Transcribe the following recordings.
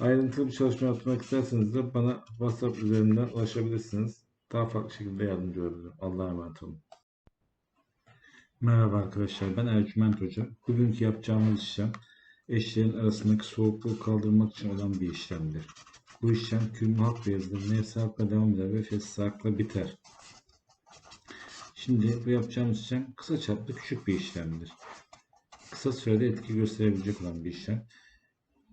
Ayrıntılı bir çalışma yapmak isterseniz de bana WhatsApp üzerinden ulaşabilirsiniz. Daha farklı şekilde yardımcı olabilirim. Allah'a emanet olun. Merhaba arkadaşlar, ben Ercüment Hoca. Bugünkü yapacağımız işlem eşlerin arasındaki soğukluğu kaldırmak için olan bir işlemdir. Bu işlem kürmü halk beyazıdır, nefsi halkla devam eder ve fesli halkla biter. Şimdi bu yapacağımız işlem kısa çaplı küçük bir işlemdir. Kısa sürede etki gösterebilecek olan bir işlem.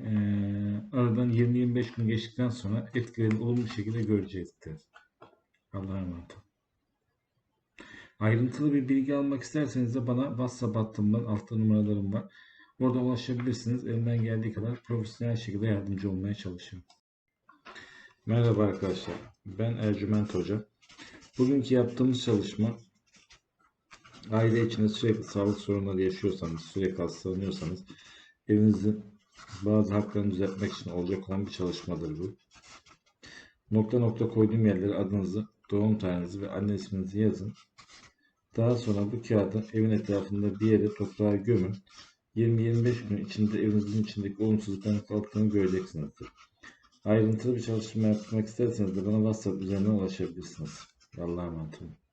Ee, aradan 20-25 gün geçtikten sonra etkilerini olumlu şekilde görecektir. Allah'a emanet. Ayrıntılı bir bilgi almak isterseniz de bana WhatsApp hattımdan altta numaralarım var. Orada ulaşabilirsiniz. Elimden geldiği kadar profesyonel şekilde yardımcı olmaya çalışıyorum. Merhaba arkadaşlar. Ben Ercüment Hoca. Bugünkü yaptığımız çalışma aile içinde sürekli sağlık sorunları yaşıyorsanız, sürekli hastalanıyorsanız evinizin bazı haklarını düzeltmek için olacak olan bir çalışmadır bu. Nokta nokta koyduğum yerlere adınızı, doğum tarihinizi ve anne isminizi yazın. Daha sonra bu kağıdı evin etrafında bir yere toprağa gömün. 20-25 gün içinde evinizin içindeki olumsuzlukların kalktığını göreceksinizdir. Ayrıntılı bir çalışma yapmak isterseniz de bana WhatsApp üzerinden ulaşabilirsiniz. Allah'a emanet olun.